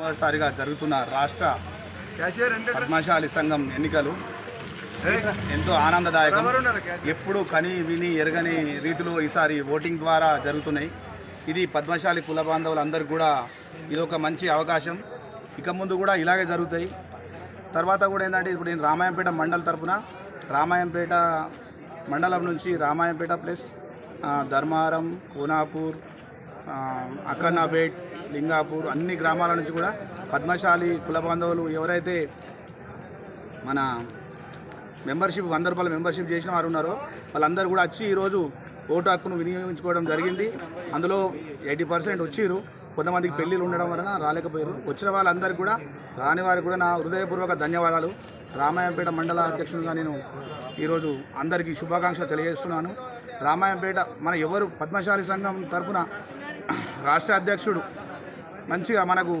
మొదటిసారిగా జరుగుతున్న రాష్ట్ర పద్మశాలి సంఘం ఎన్నికలు. ఎంతో ఆనందదాయకం. ఎప్పుడు కని విని ఎరగని రీతిలో ఈసారి ఓటింగ్ ద్వారా జరుగుతున్నాయి. ఇది పద్మశాలి కుల బాంధవులందరికీ కూడా ఇది ఒక మంచి అవకాశం. ఇక ముందు కూడా ఇలాగే జరుగుతాయి. తర్వాత కూడా ఏంటంటే ఇప్పుడు నేను రామాయంపేట మండల తరపున రామాయంపేట మండలం నుంచి రామాయంపేట ప్లస్ ధర్మారం కోనాపూర్ అఖన్నాపేట్ లింగాపూర్ అన్ని గ్రామాల నుంచి కూడా పద్మశాలి కుల బాంధవులు ఎవరైతే మన మెంబర్షిప్ వంద రూపాయల మెంబర్షిప్ చేసిన వారు ఉన్నారో వాళ్ళందరూ కూడా వచ్చి ఈరోజు ఓటు హక్కును వినియోగించుకోవడం జరిగింది. అందులో ఎయిటీ పర్సెంట్ వచ్చిర్రు. కొంతమందికి పెళ్ళిళ్ళు ఉండడం వలన రాలేకపోయారు. వచ్చిన వాళ్ళందరికీ కూడా రాని వారికి కూడా నా హృదయపూర్వక ధన్యవాదాలు. రామాయంపేట మండల అధ్యక్షునిగా నేను ఈరోజు అందరికీ శుభాకాంక్షలు తెలియజేస్తున్నాను. రామాయంపేట మన ఎవరు పద్మశాలి సంఘం తరపున రాష్ట్ర అధ్యక్షుడు. మంచిగా మనకు